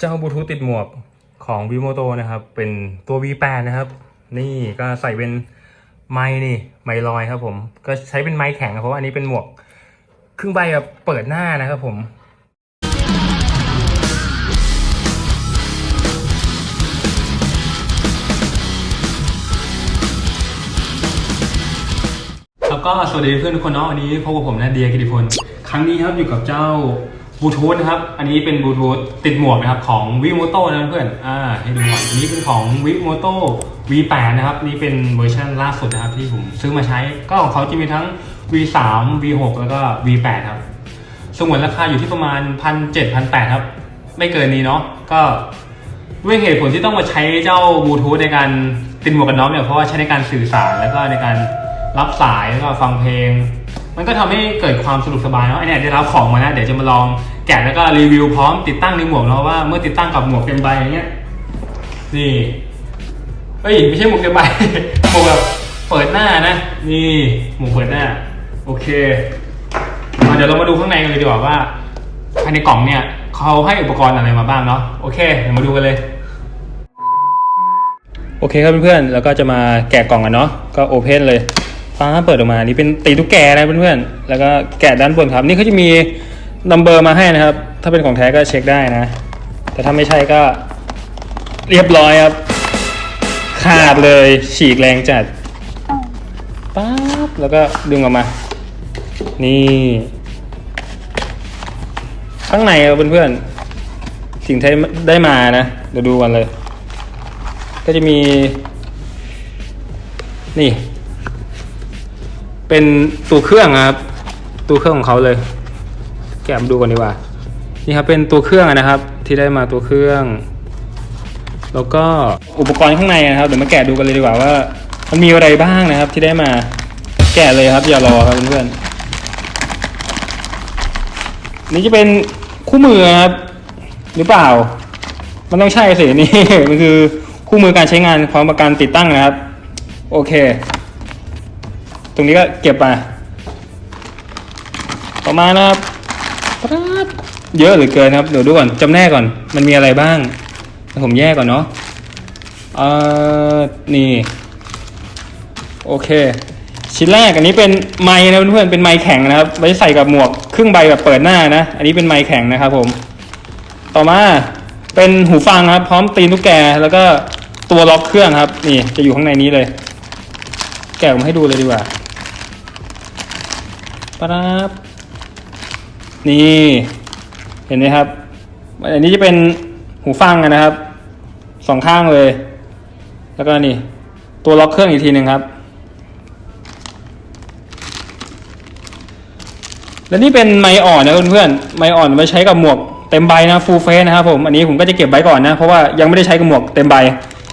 เจ้าบลูทูธติดหมวกของ v i v o t o นะครับ เป็นตัว V8 นะครับ นี่ก็ใส่เป็นไม้นี่ ไม้ลอยครับผม ก็ใช้เป็นไม้แข็งครับเพราะว่าอันนี้เป็นหมวก ครึ่งใบแบบเปิดหน้านะครับผมแล้วก็สวัสดีเพื่อนทุกคนเนาะวันนี้พบกับผมนะเดียกิติพล ครั้งนี้ครับอยู่กับเจ้า บลูทูธนะครับ อันนี้เป็นบลูทูธติดหมวกนะครับของ v i m o t o นะเพื่อน อ่าให้ดูหน่อยอันนี้เป็นของ v i m o t o V8 นะครับ นี่เป็นเวอร์ชันล่าสุดนะครับที่ผมซื้อมาใช้ ก็ของเขาจะมีทั้ง V3 V6 แล้วก็ V8 ครับสงวนราคาอยู่ที่ประมาณ 1,700 1,800ครับ ไม่เกินนี้เนาะ ก็ด้วยเหตุผลที่ต้องมาใช้เจ้าบลูทูธในการติดหมวกกันน็อกเนี่ย เพราะว่าใช้ในการสื่อสารแล้วก็ในการรับสายแล้วก็ฟังเพลง มันก็ทำให้เกิดความสะดวกสบายเนาะไอเนี่ยได้รับของมานะเดี๋ยวจะมาลองแกะแล้วก็รีวิวพร้อมติดตั้งในหมวกเนาะว่าเมื่อติดตั้งกับหมวกเต็มใบอย่างเงี้ยนี่เอ้ยไม่ใช่หมวกเต็มใบหมวกแบบเปิดหน้านะ นี่หมวกเปิดหน้า โอเคเดี๋ยวเรามาดูข้างในกันเลยดีกว่าว่าภายในกล่องเนี่ยเขาให้อุปกรณ์อะไรมาบ้างเนาะโอเคเดี๋ยวมาดูกันเลย โอเคครับเพื่อนๆแล้วก็จะมาแกะกล่องกันเนาะก็โอเพนเลย ฟ้าเปิดออกมา นี่เป็นตีตุ๊กแกนะเพื่อนๆ แล้วก็แกะด้านบนครับ นี่เขาจะมีนัมเบอร์มาให้นะครับ ถ้าเป็นของแท้ก็เช็คได้นะ แต่ถ้าไม่ใช่ก็เรียบร้อยครับ ขาดเลยฉีกแรงจัดป๊าบแล้วก็ดึงออกมา นี่ ข้างในครับเพื่อนๆ สิ่งที่ได้มานะ เดี๋ยวดูกันเลย ก็จะมี นี่ เป็นตัวเครื่องครับ ตัวเครื่องของเขาเลย แกะมาดูกันดีกว่า นี่ครับเป็นตัวเครื่องนะครับ ที่ได้มาตัวเครื่อง แล้วก็อุปกรณ์ข้างในนะครับเดี๋ยวมาแกะดูกันเลยดีกว่าว่า มันมีอะไรบ้างนะครับที่ได้มาแกะเลยครับ อย่ารอครับเพื่อนๆนี่จะเป็นคู่มือครับหรือเปล่า มันต้องใช่สินี่ มันคือคู่มือการใช้งานพร้อมกับการติดตั้งนะครับ โอเค ตรงนี้ก็เก็บมาประมาณนะครับปั๊บเยอะเหลือเกินครับเดี๋ยวดูก่อนจำแนกก่อน มันมีอะไรบ้าง ผมแยกก่อนเนาะเอ่อนี่ โอเค ชิ้นแรกอันนี้เป็นไม้นะเพื่อนๆเป็นไม้แข็งนะครับไว้ใส่กับหมวกครึ่งใบแบบเปิดหน้านะ อันนี้เป็นไม้แข็งนะครับผม ต่อมาเป็นหูฟังครับ พร้อมตีนตุ๊กแกแล้วก็ตัวล็อกเครื่องครับ นี่จะอยู่ข้างในนี้เลย แกะผมให้ดูเลยดีกว่า ปั๊บนี่เห็นไหมครับ อันนี้จะเป็นหูฟังนะครับสองข้างเลย แล้วก็นี่ ตัวล็อกเครื่องอีกทีหนึ่งครับ และนี่เป็นไมค์อ่อนนะเพื่อนๆไมค์อ่อนไว้ใช้กับหมวกเต็มใบนะฟูลเฟสนะครับผมอันนี้ผมก็จะเก็บไว้ก่อนนะ เพราะว่ายังไม่ได้ใช้กับหมวกเต็มใบ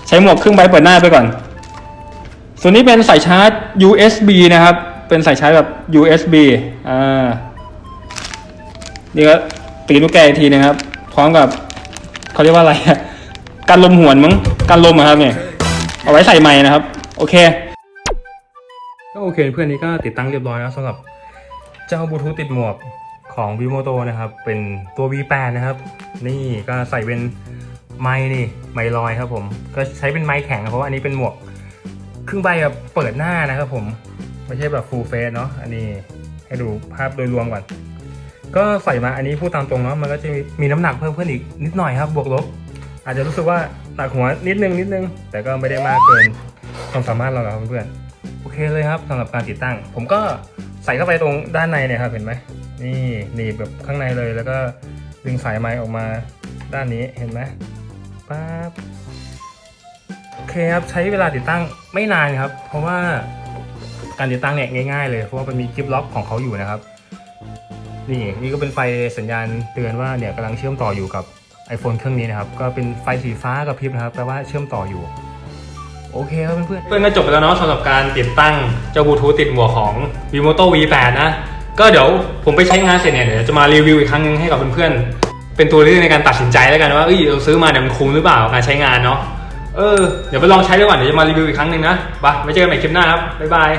ใช้หมวกครึ่งใบเปิดหน้าไปก่อน ส่วนนี้เป็นสายชาร์จ USB นะครับ เป็นสายชาร์จแบบ USB อ่า นี่ก็ตีลูกแกอีกทีนึงครับ พร้อมกับเขาเรียกว่าอะไรกันลมหวนมั้งกันลมอะครับเนี่ย เอาไว้ใส่ไม้นะครับ โอเค ก็โอเคเพื่อนนี้ก็ติดตั้งเรียบร้อยแล้วสำหรับเจ้าบลูทูธติดหมวกของ v i v o t o นะครับ เป็นตัว V8 นะครับ นี่ก็ใส่เป็นไม้นี่ไม้ลอยครับผม ก็ใช้เป็นไม้แข็งเพราะว่าอันนี้เป็นหมวกครึ่งใบแบบเปิดหน้านะครับผม ไม่ใช่แบบ full face เนาะอันนี้ให้ดูภาพโดยรวมก่อน ก็ใส่มาอันนี้พูดตามตรงเนาะมันก็จะมีน้ำหนักเพิ่มขึ้นอีกนิดหน่อยครับ บวกลบ อาจจะรู้สึกว่าหนักหัวนิดนึงนิดนึง แต่ก็ไม่ได้มากเกินความสามารถเราครับเพื่อนๆโอเคเลยครับสำหรับการติดตั้ง ผมก็ใส่เข้าไปตรงด้านในเนี่ยครับเห็นไหมนี่หนีบแบบข้างในเลยแล้วก็ดึงสายไม้ออกมาด้านนี้เห็นไหมป๊าบโอเคครับใช้เวลาติดตั้งไม่นานครับ เพราะว่า การติดตั้งเนี่ยง่ายๆเลยเพราะว่ามันมีคลิปล็อกของเขาอยู่นะครับ นี่นี่ก็เป็นไฟสัญญาณเตือนว่าเนี่ยกำลังเชื่อมต่ออยู่กับ iPhone เครื่องนี้นะครับ ก็เป็นไฟสีฟ้ากับพริบนะครับแปลว่าเชื่อมต่ออยู่ โอเคครับเพื่อนๆเพื่อนก็จบไปแล้วเนาะสำหรับการติดตั้งเจ้าบลูทูธติดหมวกของ Vimoto V8 นะ ก็เดี๋ยวผมไปใช้งานเสร็จเนี่ยเดี๋ยวจะมารีวิวอีกครั้งนึงให้กับเพื่อนๆเป็นตัวเลือกในการตัดสินใจแล้วกันว่าเอ้ยเราซื้อมาเนี่ยมันคุ้มหรือเปล่าการใช้งานเนาะเออ เดี๋ยวไปลองใช้ดูก่อนเดี๋ยวจะมารีวิวอีกครั้งหนึ่งนะไปไว้เจอกันใหม่คลิปหน้าครับ บ๊ายบาย